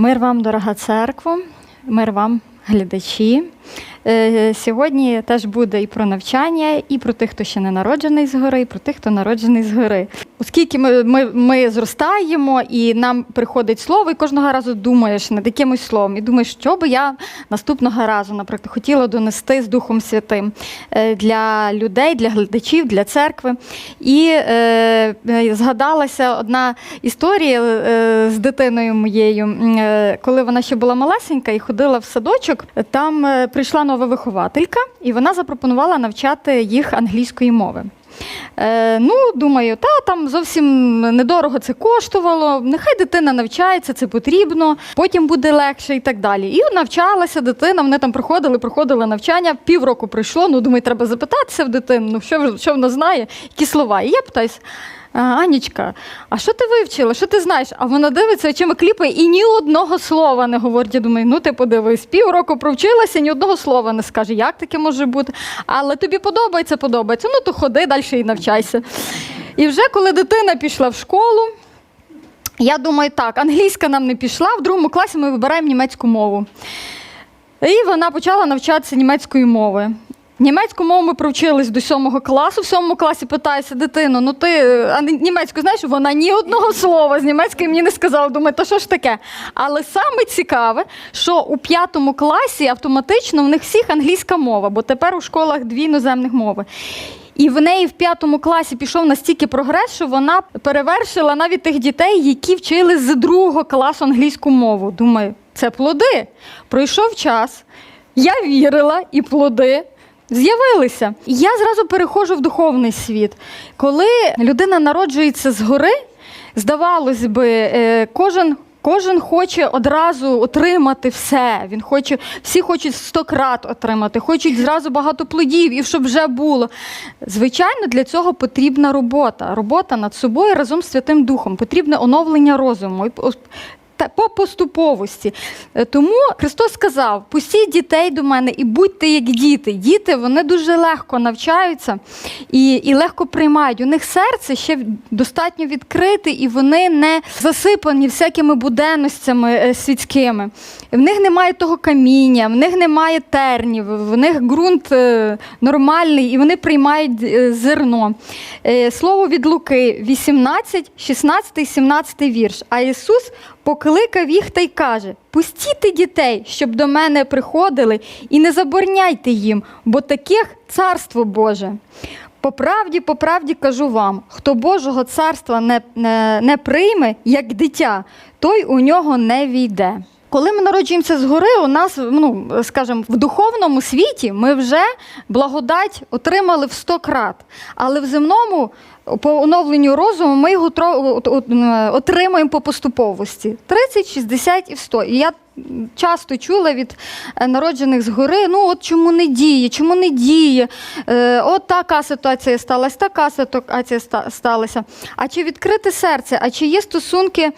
Мир вам, дорога церква, мир вам, глядачі. Е, Сьогодні теж буде і про навчання, і про тих, хто ще не народжений згори, і про тих, хто народжений згори. Оскільки ми, ми, ми зростаємо і нам приходить слово, і кожного разу думаєш над якимось словом, і думаєш, що би я наступного разу, наприклад, хотіла донести з Духом Святим е, для людей, для глядачів, для церкви. І е, е, згадалася одна історія з дитиною моєю, коли вона ще була малесенька і ходила в садочок. Там прийшла нова вихователька, і вона запропонувала навчати їх англійської мови. Е, ну, думаю, та там зовсім недорого це коштувало. Нехай дитина навчається, це потрібно, потім буде легше і так далі. І навчалася дитина. Вони там проходили, проходили навчання. Півроку пройшло. Ну, думаю, треба запитатися в дитину, ну що, що вона знає, які слова. І я питаюсь. «А, Анічка, а що ти вивчила? Що ти знаєш? А вона дивиться, очима кліпає і ні одного слова не говорить. Я думаю, ну ти подивись, півроку провчилася, ні одного слова не скаже. Як таке може бути? Але тобі подобається, подобається. Ну то ходи далі і навчайся. І вже коли дитина пішла в школу, я думаю, так, англійська нам не пішла, в другому класі ми вибираємо німецьку мову. І вона почала навчатися німецької мови. Німецьку мову ми провчились до сьомого класу. В сьомому класі питаюся дитину, ну ти е, а німецьку знаєш, вона ні одного слова з німецької мені не сказала. Думаю, то що ж таке? Але саме цікаве, що у п'ятому класі автоматично в них всіх англійська мова, бо тепер у школах дві іноземних мови. І в неї в п'ятому класі пішов настільки прогрес, що вона перевершила навіть тих дітей, які вчили з другого класу англійську мову. Думаю, це плоди. Пройшов час, я вірила, і плоди з'явилися. І я зразу переходжу в духовний світ. Коли людина народжується згори, здавалось би, е, кожен. Кожен хоче одразу отримати все. Він хоче, всі хочуть сто крат отримати, хочуть зразу багато плодів і щоб вже було. Звичайно, для цього потрібна робота. Робота над собою разом з Святим Духом. Потрібне оновлення розуму. По- поступовості. Е, Тому Христос сказав: пустіть дітей до мене і будьте як діти. Діти вони дуже легко навчаються і, і легко приймають. У них серце ще достатньо відкрите, і вони не засипані всякими буденностями е, світськими. В них немає того каміння, в них немає тернів, в них ґрунт е, нормальний, і вони приймають зерно. Слово від Луки 18, 16, 17 вірш. А Ісус покликав їх та й каже: Пустіть дітей, щоб до мене приходили, і не забороняйте їм, бо таких царство Боже. По правді, по правді кажу вам: хто Божого царства не, не, не прийме, як дитя, той у нього не війде. Коли ми народжуємося згори, у нас, ну скажімо, в духовному світі ми вже благодать отримали в сто крат. Але в земному по оновленню розуму ми його м, отримуємо по поступовості 30, 60 і 100. І я часто чула від е, народжених згори, ну от чому не діє, чому не діє, е, от така ситуація сталася, така ситуація сталася. А чи відкрите серце, а чи є стосунки е,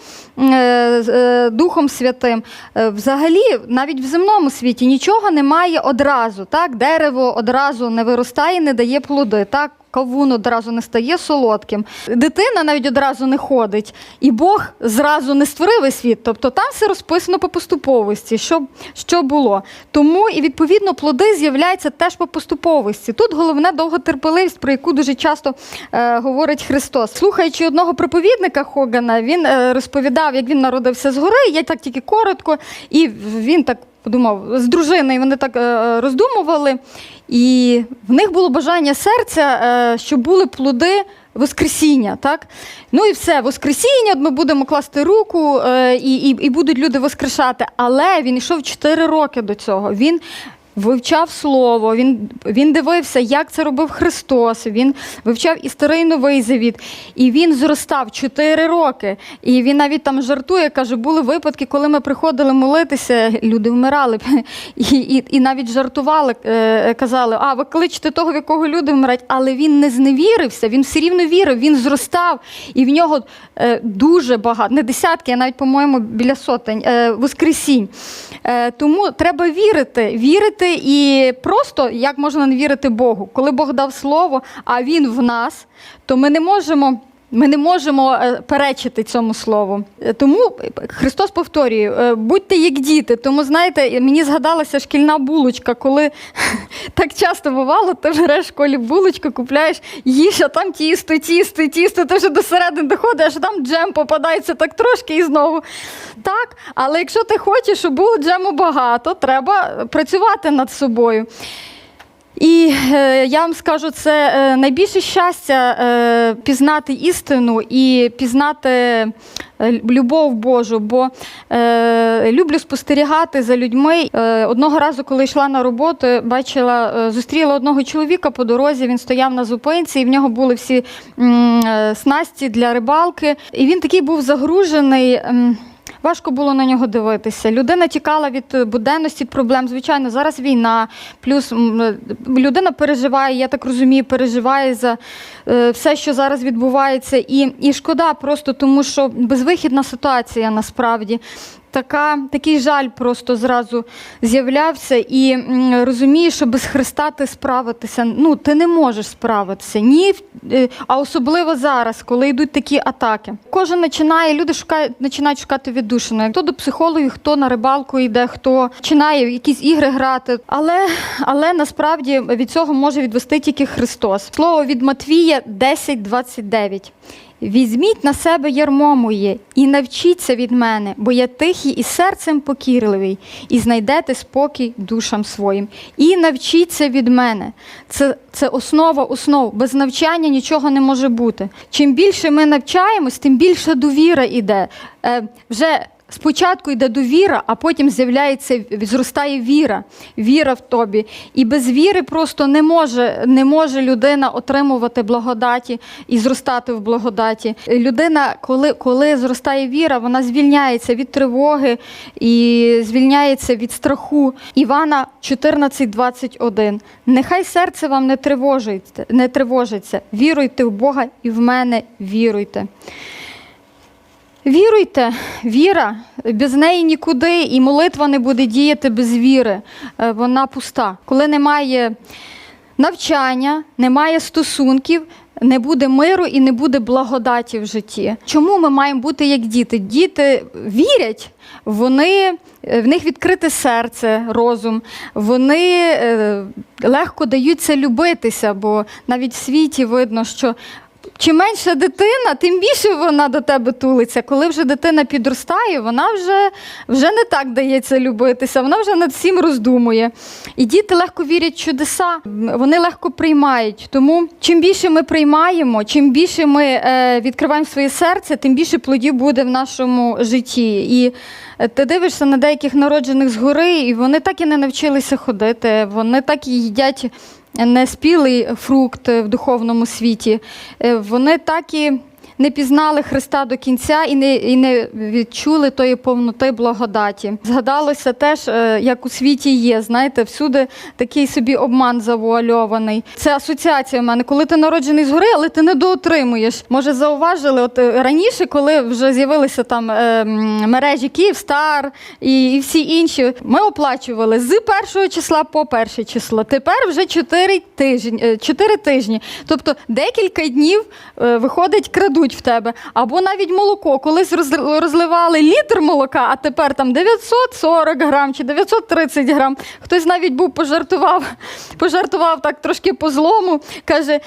з е, Духом Святим? Е, Взагалі, навіть в земному світі нічого немає одразу. Так? Дерево одразу не виростає, не дає плоди. Так? Кавун одразу не стає солодким. Дитина навіть одразу не ходить, і Бог зразу не створив світ. Тобто там все розписано по поступовості, що, що було. Тому і відповідно плоди з'являються теж по поступовості. Тут головне довготерпеливість, про яку дуже часто е, говорить Христос. Слухаючи одного проповідника Хогана, він е, розповідав, як він народився згори. Я так тільки коротко, і він так подумав з дружиною. Вони так е, роздумували. І в них було бажання серця, е, щоб були плоди Воскресіння. Так? Ну і все, Воскресіння, ми будемо класти руку, е, і, і, і будуть люди воскрешати. Але він йшов 4 роки до цього. Він вивчав слово, він, він дивився, як це робив Христос. Він вивчав і старий новий завіт. І він зростав 4 роки. І він навіть там жартує, каже, були випадки, коли ми приходили молитися, люди вмирали. І, і, і навіть жартували, е, казали, а ви кличете того, в якого люди вмирають. Але він не зневірився, він все рівно вірив, він зростав. І в нього е, дуже багато, не десятки, а навіть, по-моєму, біля сотень е, воскресінь. Тому треба вірити, вірити і просто як можна не вірити Богу. Коли Бог дав слово, а Він в нас, то ми не можемо Ми не можемо е, перечити цьому слову. Е, Тому Христос повторює: е, будьте як діти. Тому знаєте, мені згадалася шкільна булочка, коли так часто бувало, ти береш в школі булочку, купляєш їж, а там тісто, тісто, тісто, ти вже до середини доходиш, а там джем попадається так трошки і знову. Так, але якщо ти хочеш, щоб було джему багато, треба працювати над собою. І е, я вам скажу, це е, найбільше щастя е, пізнати істину і пізнати любов Божу, бо люблю спостерігати за людьми. Одного разу, коли йшла на роботу, бачила, зустріла одного чоловіка по дорозі. Він стояв на зупинці, і в нього були всі снасті для рибалки. І він такий був загружений. Важко було на нього дивитися. Людина тікала від е, буденності проблем. Звичайно, зараз війна, плюс е, людина переживає, я так розумію, переживає за е, все, що зараз відбувається. І, і шкода просто тому, що безвихідна ситуація насправді. Така, такий жаль просто зразу з'являвся і розумієш, що без Христа ти справитися. Ну, ти не можеш справитися. Ні, е, а особливо зараз, коли йдуть такі атаки. Кожен починає, люди шукають, починають шукати віддушину. Хто до психологів, хто на рибалку йде, хто починає якісь ігри грати. Але, але насправді від цього може відвести тільки Христос. Слово від Матвія 10.29. Візьміть на себе ярмо моє і навчіться від мене, бо я тихий і серцем покірливий, і знайдете спокій душам своїм. І навчіться від мене. Це, це основа основ. Без навчання нічого не може бути. Чим більше ми навчаємось, тим більше довіра йде. Е, вже Спочатку йде довіра, а потім з'являється зростає віра, віра в тобі. І без віри просто не може, не може людина отримувати благодаті і зростати в благодаті. Людина, коли, коли зростає віра, вона звільняється від тривоги і звільняється від страху. Івана 14:21. Нехай серце вам не тривожиться, не тривожиться. Віруйте в Бога і в мене віруйте. Віруйте, віра, без неї нікуди, і молитва не буде діяти без віри. Е, Вона пуста. Коли немає навчання, немає стосунків, не буде миру і не буде благодаті в житті. Чому ми маємо бути як діти? Діти вірять, вони, е, в них відкрите серце, розум, вони е, легко даються любитися, бо навіть в світі видно, що чим менша дитина, тим більше вона до тебе тулиться. Коли вже дитина підростає, вона вже, вже не так дається любитися, вона вже над всім роздумує. І діти легко вірять в чудеса, вони легко приймають. Тому чим більше ми приймаємо, чим більше ми е, відкриваємо своє серце, тим більше плодів буде в нашому житті. І е, ти дивишся на деяких народжених згори, і вони так і не навчилися ходити, вони так і їдять неспілий фрукт в духовному світі. Е, Вони так і не пізнали Христа до кінця і не, і не відчули тої повноти благодаті. Згадалося теж, е, як у світі є, знаєте, всюди такий собі обман завуальований. Це асоціація в мене. Коли ти народжений згори, але ти не доотримуєш. Може, зауважили, от е, раніше, коли вже з'явилися там е, мережі Київстар і, і всі інші, ми оплачували з першого числа по перше число. Тепер вже 4 тижні, 4 тижні. Тобто декілька днів е, виходить, крадуть в тебе. Або навіть молоко. Колись розливали літр молока, а тепер там 940 грам чи 930 грам. Хтось навіть був пожартував, пожартував так трошки по злому. Каже: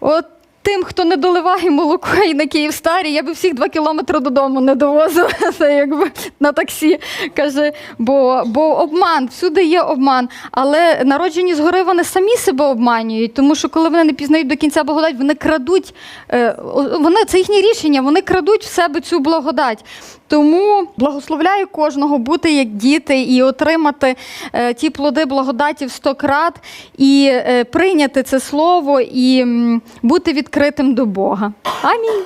от. Тим, хто не доливає молоко і на Київстарі, я би всіх два кілометри додому не довозила якби на таксі. Каже, бо, бо обман, всюди є обман. Але народжені згори вони самі себе обманюють, тому що коли вони не пізнають до кінця благодать, вони крадуть, е, вони, це їхнє рішення, вони крадуть в себе цю благодать. Тому благословляю кожного бути як діти і отримати е, ті плоди благодаті в сто крат, і е, прийняти це слово і бути відкритим до Бога. Амінь.